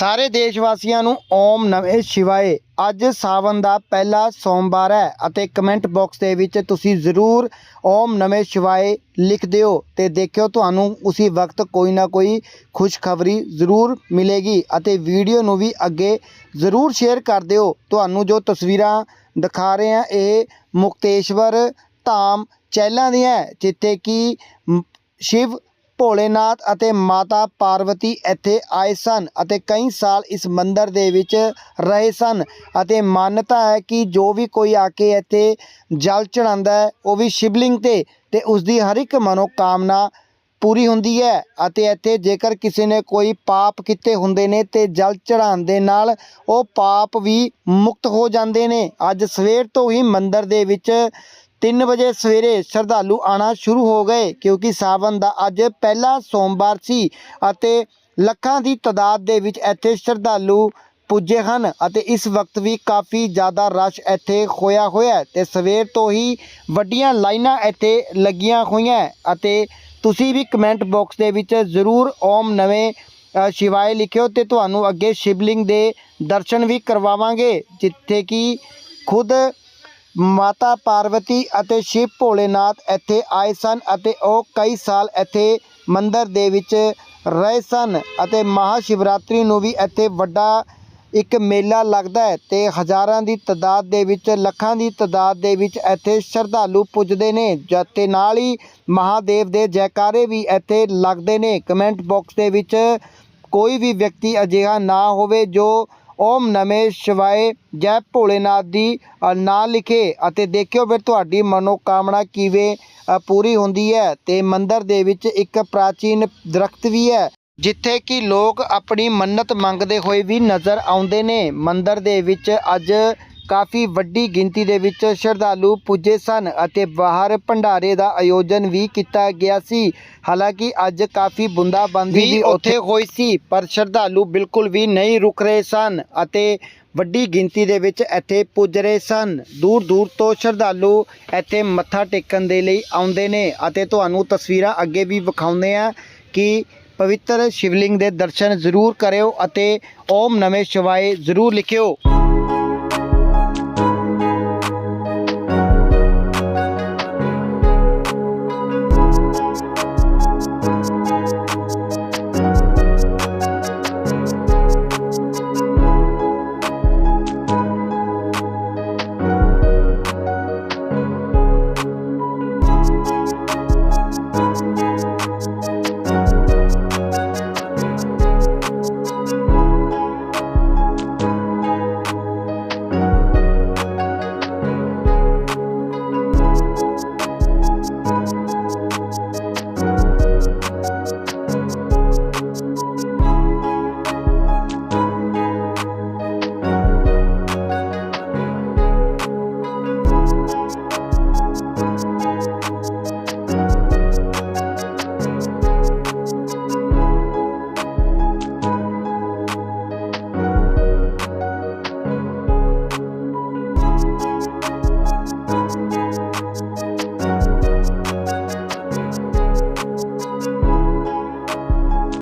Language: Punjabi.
ਸਾਰੇ ਦੇਸ਼ ਵਾਸੀਆਂ ਨੂੰ ਓਮ ਨਮः ਸ਼ਿਵਾਏ। ਅੱਜ ਸਾਵਨ ਦਾ ਪਹਿਲਾ ਸੋਮਵਾਰ ਹੈ ਅਤੇ ਕਮੈਂਟ ਬਾਕਸ ਦੇ ਵਿੱਚ ਤੁਸੀਂ ਜ਼ਰੂਰ ਓਮ ਨਮः ਸ਼ਿਵਾਏ ਲਿਖ ਦਿਓ ਤੇ ਦੇਖਿਓ ਤੁਹਾਨੂੰ ਉਸੇ ਵਕਤ ਕੋਈ ਨਾ ਕੋਈ ਖੁਸ਼ਖਬਰੀ ਜ਼ਰੂਰ ਮਿਲੇਗੀ ਅਤੇ ਵੀਡੀਓ ਨੂੰ ਵੀ ਅੱਗੇ ਜ਼ਰੂਰ ਸ਼ੇਅਰ ਕਰ ਦਿਓ। ਤੁਹਾਨੂੰ ਜੋ ਤਸਵੀਰਾਂ ਦਿਖਾ ਰਹੇ ਹਾਂ, ਇਹ ਮੁਕਤੇਸ਼ਵਰ ਧਾਮ ਚਹਿਲਾਂ ਦੀਆਂ ਜਿੱਥੇ ਕਿ ਸ਼ਿਵ ਭੋਲੇਨਾਥ ਅਤੇ ਮਾਤਾ ਪਾਰਵਤੀ ਇੱਥੇ ਆਏ ਸਨ ਅਤੇ ਕਈ ਸਾਲ ਇਸ ਮੰਦਿਰ ਦੇ ਵਿੱਚ ਰਹੇ ਸਨ ਅਤੇ ਮਾਨਤਾ ਹੈ ਕਿ ਜੋ ਵੀ ਕੋਈ ਆ ਕੇ ਇੱਥੇ ਜਲ ਚੜਾਉਂਦਾ ਹੈ, ਉਹ ਵੀ ਸ਼ਿਵਲਿੰਗ ਤੇ ਤੇ ਉਸ ਦੀ ਹਰ ਇੱਕ ਮਨੋਕਾਮਨਾ ਪੂਰੀ ਹੁੰਦੀ ਹੈ ਅਤੇ ਇੱਥੇ ਜੇਕਰ ਕਿਸੇ ਨੇ ਕੋਈ ਪਾਪ ਕੀਤੇ ਹੁੰਦੇ ਨੇ ਤੇ ਜਲ ਚੜਾਉਣ ਦੇ ਨਾਲ ਉਹ ਪਾਪ ਵੀ ਮੁਕਤ ਹੋ ਜਾਂਦੇ ਨੇ। ਅੱਜ ਸਵੇਰ ਤੋਂ ਹੀ ਮੰਦਿਰ ਦੇ ਵਿੱਚ 3 ਵਜੇ ਸਵੇਰੇ ਸ਼ਰਧਾਲੂ ਆਣਾ ਸ਼ੁਰੂ ਹੋ ਗਏ ਕਿਉਂਕਿ ਸਾਵਨ ਦਾ ਅੱਜ ਪਹਿਲਾ ਸੋਮਵਾਰ ਸੀ ਅਤੇ ਲੱਖਾਂ ਦੀ ਤਾਦਾਦ ਦੇ ਵਿੱਚ ਇੱਥੇ ਸ਼ਰਧਾਲੂ ਪੁੱਜੇ ਹਨ ਅਤੇ ਇਸ ਵਕਤ ਵੀ ਕਾਫੀ ਜ਼ਿਆਦਾ ਰਸ਼ ਇੱਥੇ ਹੋਇਆ ਹੋਇਆ ਹੈ ਤੇ ਸਵੇਰ ਤੋਂ ਹੀ ਵੱਡੀਆਂ ਲਾਈਨਾਂ ਇੱਥੇ ਲੱਗੀਆਂ ਹੋਈਆਂ ਅਤੇ ਤੁਸੀਂ ਵੀ ਕਮੈਂਟ ਬਾਕਸ ਦੇ ਵਿੱਚ ਜ਼ਰੂਰ ਓਮ ਨਵੇਂ ਸ਼ਿਵਾਏ ਲਿਖਿਓ ਤੇ ਤੁਹਾਨੂੰ ਅੱਗੇ ਸ਼ਿਵਲਿੰਗ ਦੇ ਦਰਸ਼ਨ ਵੀ ਕਰਵਾਵਾਂਗੇ, ਜਿੱਥੇ ਕਿ ਖੁਦ ਮਾਤਾ ਪਾਰਵਤੀ ਅਤੇ ਸ਼ਿਵ ਭੋਲੇਨਾਥ ਇੱਥੇ ਆਏ ਸਨ ਅਤੇ ਉਹ ਕਈ ਸਾਲ ਇੱਥੇ ਮੰਦਰ ਦੇ ਵਿੱਚ ਰਹੇ ਸਨ ਅਤੇ ਮਹਾਸ਼ਿਵਰਾਤਰੀ ਨੂੰ ਵੀ ਇੱਥੇ ਵੱਡਾ ਇੱਕ ਮੇਲਾ ਲੱਗਦਾ ਹੈ ਤੇ ਹਜ਼ਾਰਾਂ ਦੀ ਤਾਦਾਦ ਦੇ ਵਿੱਚ, ਲੱਖਾਂ ਦੀ ਤਾਦਾਦ ਦੇ ਵਿੱਚ ਇੱਥੇ ਸ਼ਰਧਾਲੂ ਪੁੱਜਦੇ ਨੇ ਜਦ ਤੇ ਨਾਲ ਹੀ ਮਹਾਦੇਵ ਦੇ ਜੈਕਾਰੇ ਵੀ ਇੱਥੇ ਲੱਗਦੇ ਨੇ। ਕਮੈਂਟ ਬਾਕਸ ਦੇ ਵਿੱਚ ਕੋਈ ਵੀ ਵਿਅਕਤੀ ਅਜਿਹਾ ਨਾ ਹੋਵੇ ਜੋ ਓਮ ਨਮੇ ਸ਼ਿਵਾਏ, ਜੈ ਭੋਲੇਨਾਥ ਦੀ ਨਾਂ ਲਿਖੇ ਅਤੇ ਦੇਖਿਓ ਫਿਰ ਤੁਹਾਡੀ ਮਨੋਕਾਮਨਾ ਕਿਵੇਂ ਪੂਰੀ ਹੁੰਦੀ ਹੈ। ਤੇ ਮੰਦਰ ਦੇ ਵਿੱਚ ਇੱਕ ਪ੍ਰਾਚੀਨ ਦਰਖਤ ਵੀ ਹੈ, ਜਿੱਥੇ ਕਿ ਲੋਕ ਆਪਣੀ ਮੰਨਤ ਮੰਗਦੇ ਹੋਏ ਵੀ ਨਜ਼ਰ ਆਉਂਦੇ ਨੇ। ਮੰਦਰ ਦੇ ਵਿੱਚ ਅੱਜ ਕਾਫੀ ਵੱਡੀ ਗਿਣਤੀ ਦੇ ਵਿੱਚ ਸ਼ਰਧਾਲੂ ਪੁੱਜੇ ਸਨ ਅਤੇ ਬਾਹਰ ਭੰਡਾਰੇ ਦਾ ਆਯੋਜਨ ਵੀ ਕੀਤਾ ਗਿਆ ਸੀ। ਹਾਲਾਂਕਿ ਅੱਜ ਕਾਫੀ ਬੁੰਦਾਬਾਂਦੀ ਵੀ ਉੱਥੇ ਹੋਈ ਸੀ ਪਰ ਸ਼ਰਧਾਲੂ ਬਿਲਕੁਲ ਵੀ ਨਹੀਂ ਰੁਕ ਰਹੇ ਸਨ ਅਤੇ ਵੱਡੀ ਗਿਣਤੀ ਦੇ ਵਿੱਚ ਇੱਥੇ ਪੁੱਜ ਰਹੇ ਸਨ। ਦੂਰ ਦੂਰ ਤੋਂ ਸ਼ਰਧਾਲੂ ਇੱਥੇ ਮੱਥਾ ਟੇਕਣ ਦੇ ਲਈ ਆਉਂਦੇ ਨੇ ਅਤੇ ਤੁਹਾਨੂੰ ਤਸਵੀਰਾਂ ਅੱਗੇ ਵੀ ਵਿਖਾਉਂਦੇ ਆ ਕਿ ਪਵਿੱਤਰ ਸ਼ਿਵਲਿੰਗ ਦੇ ਦਰਸ਼ਨ ਜ਼ਰੂਰ ਕਰਿਓ ਅਤੇ ਓਮ ਨਮੇ ਸ਼ਿਵਾਏ ਜ਼ਰੂਰ ਲਿਖਿਓ।